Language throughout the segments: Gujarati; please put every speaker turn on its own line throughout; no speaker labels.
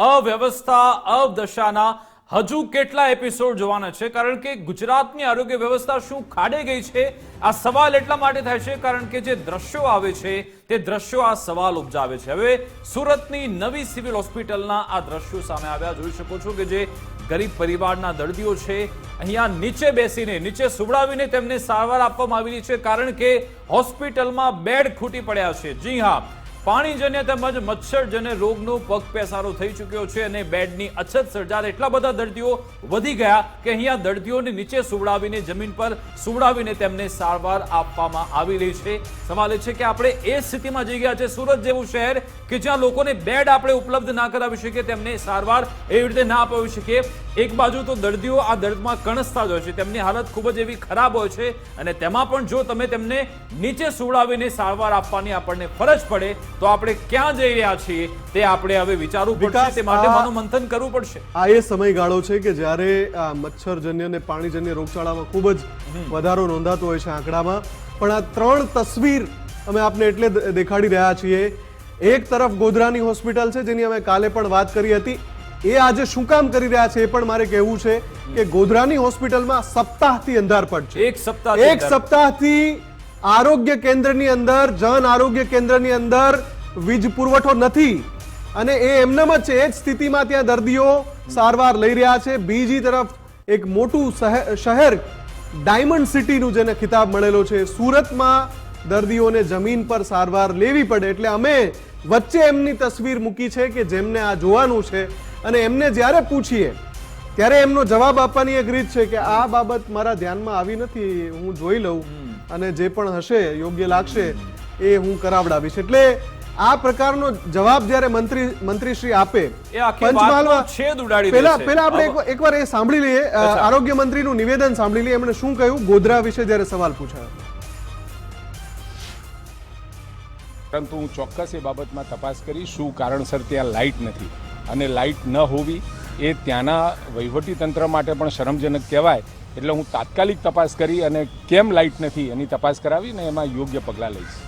અવ્યવસ્થા, અવદશાના હજુ કેટલા એપિસોડ જોવાના છે? કારણ કે ગુજરાતની આરોગ્ય વ્યવસ્થા શું ખાડે ગઈ છે? આ સવાલ એટલા માટે થાય છે કારણ કે જે દ્રશ્યો આવે છે, તે દ્રશ્યો આ સવાલ ઉપજાવે છે. હવે સુરતની નવી સિવિલ હોસ્પિટલના આ દ્રશ્યો સામે આવ્યા. જોઈ શકો છો કે જે ગરીબ પરિવારના દર્દીઓ છે, અહીંયા નીચે બેસીને, નીચે સુવડાવીને તેમને સારવાર આપવામાં આવી છે કારણ કે હોસ્પિટલમાં બેડ ખૂટી પડ્યા છે. જી હા પાણીજન્ય તેમજ મચ્છરજન્ય રોગનો પગ પેસારો થઈ ચૂક્યો છે અને બેડની અછત સર્જાતા એટલા બધા દર્દીઓ વધી ગયા કે અહીંયા દર્દીઓને નીચે સુવડાવીને જમીન પર સુવડાવીને તેમને સારવાર આપવામાં આવી રહી છે. સવાલ એ છે કે આપણે એ સ્થિતિમાં જઈ ગયા છે સુરત જેવું શહેર કે જ્યાં લોકોને બેડ આપણે ઉપલબ્ધ ના કરાવી શકીએ, તેમને સારવાર એવી રીતે ના અપાવી શકીએ. એક બાજુ તો દર્દીઓ આ દર્દમાં કણસતા જ હોય છે, તેમની હાલત ખૂબ જ એવી ખરાબ હોય છે અને તેમાં પણ જો તમે તેમને નીચે સુવડાવીને સારવાર આપવાની આપણને ફરજ પડે તો આપણે ક્યાં જઈ રહ્યા છીએ તે આપણે હવે વિચારવું પડશે તે માટે મનોમંથન કરવું પડશે.
આ એ સમયગાળો છે કે જ્યારે આ મચ્છરજન્ય અને પાણીજન્ય રોગચાળામાં ખૂબ જ વધારો નોંધાતો હોય છે આંકડામાં. પણ આ ત્રણ તસવીર અમે આપને એટલે દેખાડી રહ્યા છીએ. એક તરફ ગોધરાની હોસ્પિટલ છે જેની અમે કાલે પણ વાત કરી હતી. એ આજે શું કામ કરી રહ્યા છે એ પણ મારે કહેવું છે કે ગોધરાની હોસ્પિટલમાં સપ્તાહથી અંધારપટ છે.
એક સપ્તાહ
એક સપ્તાહથી આરોગ્ય કેન્દ્રની અંદર, જન આરોગ્ય કેન્દ્રની અંદર વીજ પુરવઠો નથી. અને એ એમનામાં છે, એ જ સ્થિતિમાં ત્યાં દર્દીઓ સારવાર લઈ રહ્યા છે. બીજી તરફ, એક મોટું શહે- શહેર, ડાયમંડ સિટીનું જેને ખિતાબ મળેલો છે, સુરતમાં દર્દીઓને જમીન પર સારવાર લેવી પડે. એટલે અમે વચ્ચે એમની તસવીર મૂકી છે કે જેમને આ જોવાનું છે. અને એમને જ્યારે પૂછીએ, ત્યારે એમનો જવાબ આપવાની એક રીત છે કે આ બાબત મારા ધ્યાનમાં આવી નથી, હું જોઈ લઉં. અને જે પણ હશે યોગ્ય લાગશે એ હું કરાવડાવીશ. એટલે આ પ્રકારનો જવાબ જ્યારે મંત્રી મંત્રીશ્રી આપે પેલા પેલા આપણે એક- એકવાર એ સાંભળી લઈએ. આરોગ્ય મંત્રીનું નિવેદન સાંભળી લઈએ. એમણે શું કહ્યું? ગોધરા વિશે જ્યારે સવાલ પૂછાયો.
પરંતુ હું ચોક્કસ એ બાબતમાં તપાસ કરી શું કારણસર ત્યાં લાઇટ નથી. અને લાઇટ ન હોવી એ ત્યાંના વહીવટી તંત્ર માટે પણ શરમજનક કહેવાય. એટલે હું તાત્કાલિક તપાસ કરી અને કેમ લાઇટ નથી એની તપાસ કરાવી અને એમાં યોગ્ય પગલાં લઈશ.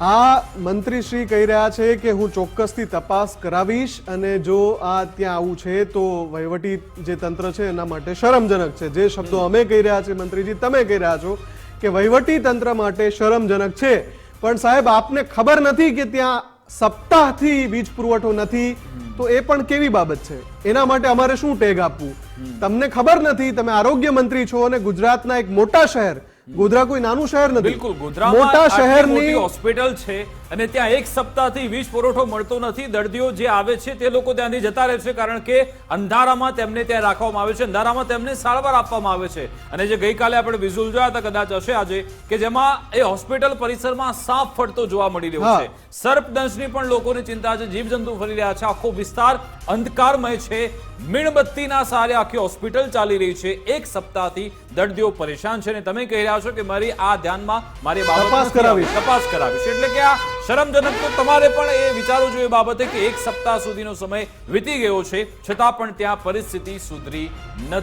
આ મંત્રી શ્રી કહી રહ્યા છે કે હું ચોક્કસથી તપાસ કરાવીશ અને જો આ ત્યાં આવું છે તો વહીવટી જે તંત્ર છે એના માટે શરમજનક છે. જે શબ્દો અમે કહી રહ્યા છીએ મંત્રીજી, તમે કહી રહ્યા છો કે વહીવટી તંત્ર માટે શરમજનક છે. પણ સાહેબ, આપને ખબર નથી કે ત્યાં સપ્તાહથી વીજ પુરવઠો નથી. તો એ પણ કેવી બાબત છે? એના માટે અમારે શું ટેગ આપવું? તમને ખબર નથી તમે આરોગ્ય મંત્રી છો અને ગુજરાતના એક મોટા શહેર ગોધરા કોઈ નાનું શહેર નથી.
બિલકુલ ગોધરામાં
મોટા શહેરની
હોસ્પિટલ છે અને ત્યાં એક સપ્તાહથી વીજ પુરવઠો મળતો નથી. દર્દીઓ જે આવે છે તે લોકો ત્યાંથી જતા રહે છે કારણ કે અંધારામાં તેમને ત્યાં રાખવામાં આવે છે. અંધારામાં તેમને સારવાર આપવામાં આવે છે. અને જે ગઈકાલે આપણે વિઝ્યુઅલ જોયા હતા કદાચ હશે આજે કે જેમાં એ હોસ્પિટલ પરિસરમાં સાપ ફરતો જોવા મળી રહ્યો છે. સર્પદંશની પણ લોકોની ચિંતા છે. જીવજંતુ ફરી રહ્યા છે. આખો વિસ્તાર અંધકારમય છે. મીણબત્તીના સહારે આખી હોસ્પિટલ ચાલી રહી છે. એક સપ્તાહથી દર્દીઓ પરેશાન છે અને તમે કહી રહ્યા છો કે મારી આ ધ્યાનમાં મારી
તપાસ
કરાવી. તપાસ કરાવીશ. એટલે કે આ શરમજનક તો તમારે પણ એ વિચારવું જોઈએ એ બાબતે કે એક સપ્તાહ સુધીનો સમય વીતી ગયો છે. છતાં પણ ત્યાં પરિસ્થિતિ સુધરી નથી.